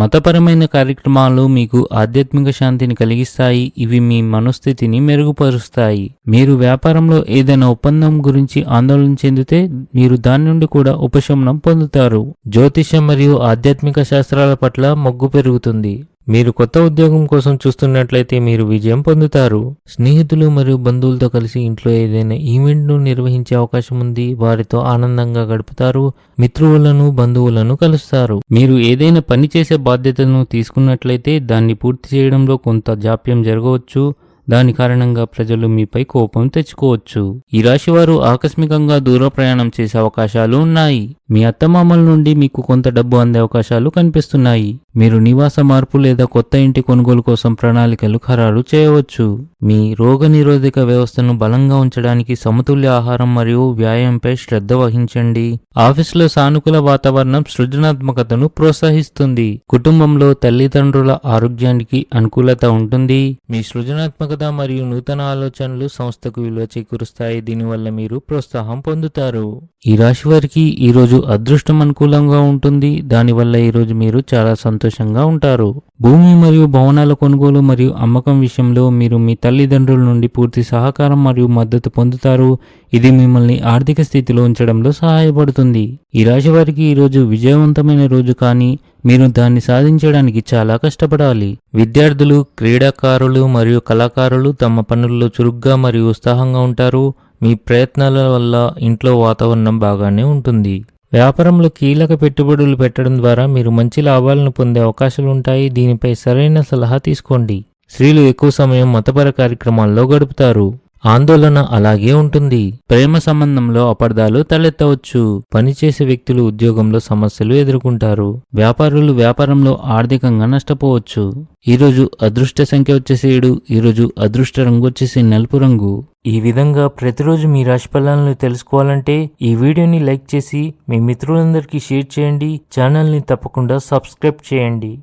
మతపరమైన కార్యక్రమాలు మీకు ఆధ్యాత్మిక శాంతిని కలిగిస్తాయి. ఇవి మీ మనస్థితిని మెరుగుపరుస్తాయి. మీరు వ్యాపారంలో ఏదైనా ఒప్పందం గురించి ఆందోళన చెందితే మీరు దాని నుండి కూడా ఉపశమనం పొందుతారు. జ్యోతిషం మరియు ఆధ్యాత్మిక శాస్త్రాల పట్ల మొగ్గు పెరుగుతుంది. మీరు కొత్త ఉద్యోగం కోసం చూస్తున్నట్లయితే మీరు విజయం పొందుతారు. స్నేహితులు మరియు బంధువులతో కలిసి ఇంట్లో ఏదైనా ఈవెంట్ను నిర్వహించే అవకాశం ఉంది. వారితో ఆనందంగా గడుపుతారు. మిత్రువులను బంధువులను కలుస్తారు. మీరు ఏదైనా పని చేసే బాధ్యతను తీసుకున్నట్లయితే దాన్ని పూర్తి చేయడంలో కొంత జాప్యం జరగవచ్చు. దాని కారణంగా ప్రజలు మీపై కోపం తెచ్చుకోవచ్చు. ఈ రాశి వారు ఆకస్మికంగా దూర ప్రయాణం చేసే అవకాశాలు ఉన్నాయి. మీ అత్తమామల నుండి మీకు కొంత డబ్బు అందే అవకాశాలు కనిపిస్తున్నాయి. మీరు నివాస మార్పు లేదా కొత్త ఇంటి కొనుగోలు కోసం ప్రణాళికలు ఖరారు చేయవచ్చు. మీ రోగ నిరోధక వ్యవస్థను బలంగా ఉంచడానికి సమతుల్య ఆహారం మరియు వ్యాయామంపై శ్రద్ధ వహించండి. ఆఫీసులో సానుకూల వాతావరణం సృజనాత్మకతను ప్రోత్సహిస్తుంది. కుటుంబంలో తల్లిదండ్రుల ఆరోగ్యానికి అనుకూలత ఉంటుంది. మీ సృజనాత్మకత మరియు నూతన ఆలోచనలు సంస్థకు విలువ చేకూరుస్తాయి. దీనివల్ల మీరు ప్రోత్సాహం పొందుతారు. ఈ రాశి వారికి ఈ అదృష్టం అనుకూలంగా ఉంటుంది. దానివల్ల ఈ రోజు మీరు చాలా సంతోషంగా ఉంటారు. భూమి మరియు భవనాల కొనుగోలు మరియు అమ్మకం విషయంలో మీరు మీ తల్లిదండ్రుల నుండి పూర్తి సహకారం మరియు మద్దతు పొందుతారు. ఇది మిమ్మల్ని ఆర్థిక స్థితిలో ఉంచడంలో సహాయపడుతుంది. ఈ రాశి వారికి ఈ రోజు విజయవంతమైన రోజు కానీ మీరు దాన్ని సాధించడానికి చాలా కష్టపడాలి. విద్యార్థులు క్రీడాకారులు మరియు కళాకారులు తమ పనుల్లో చురుగ్గా మరియు ఉత్సాహంగా ఉంటారు. మీ ప్రయత్నాల వల్ల ఇంట్లో వాతావరణం బాగానే ఉంటుంది. వ్యాపారంలో కీలక పెట్టుబడులు పెట్టడం ద్వారా మీరు మంచి లాభాలను పొందే అవకాశాలు ఉంటాయి దీనిపై సరైన సలహా తీసుకోండి. స్త్రీలు ఎక్కువ సమయం మతపర కార్యక్రమాల్లో గడుపుతారు. ఆందోళన అలాగే ఉంటుంది. ప్రేమ సంబంధంలో అపార్థాలు తలెత్తవచ్చు. పనిచేసే వ్యక్తులు ఉద్యోగంలో సమస్యలు ఎదుర్కొంటారు. వ్యాపారులు వ్యాపారంలో ఆర్థికంగా నష్టపోవచ్చు. ఈరోజు అదృష్ట సంఖ్య వచ్చేసి ఏడు ఈరోజు అదృష్ట రంగు వచ్చేసి నలుపు రంగు. ఈ విధంగా ప్రతిరోజు మీ రాశి ఫలాలను తెలుసుకోవాలంటే ఈ వీడియోని లైక్ చేసి మీ మిత్రులందరికీ షేర్ చేయండి. ఛానల్ని తప్పకుండా సబ్స్క్రైబ్ చేయండి.